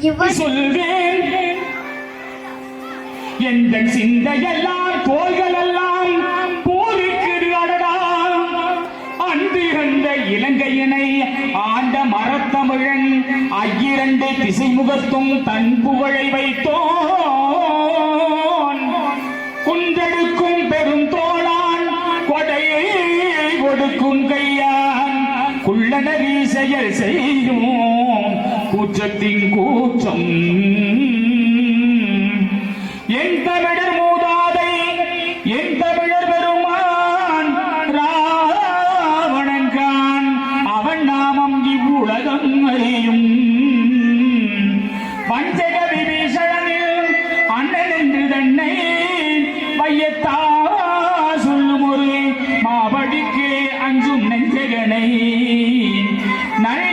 இவ்வாறு சொல்வேன் எந்த சிந்தையெல்லாம் கோள்கள் எல்லாம் போருக்கு அடடா. அன்று அந்த இலங்கையினை ஆண்ட மரத்தமிழன் ஐயிரண்டு திசைமுகத்தும் தன் புகழை வைத்தோன். குன்றெடுக்கும் பெரும் தோளான் கொடையை கொடுக்கும் கையான். குள்ளன செயல் செய்யும் கூச்சத்தின் கூச்சம். என் தமிழர் மூதாதை என் தமிழர் பெருமான் ராவணன்கான் அவன் நாமம் இவ்வுலகம் அறியும். பஞ்சக விபீஷணனில் அண்ணன் என்று தன்னை வையத்தா சொல்லும் ஒரு மாபடிக்கு அஞ்சும் நெஞ்சகனை. நழியாடில்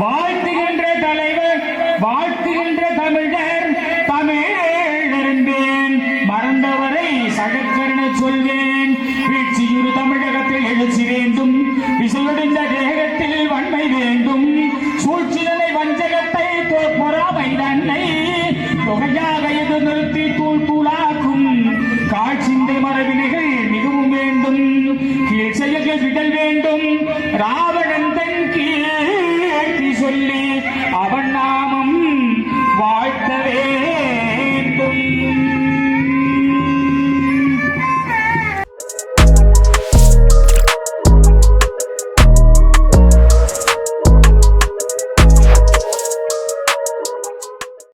வாழ்த்துகின்ற தலைவர் வாழ்த்துகின்ற தமிழர் தமிழர் என்பேன் மறந்தவரை சகக்கரண சொல்வேன். வீழ்ச்சியுறு தமிழகத்தில் எழுச்சி வேண்டும். விசையொடிந்த தேகத்தில் வன்மை வேண்டும். சூழ்ச்சிதனை வஞ்சகத்தை பொறாமை தன்னை தொகையாக இது நிறுத்தி தூள் தூளாக்கும். காட்சிந்தை மரபினைகள்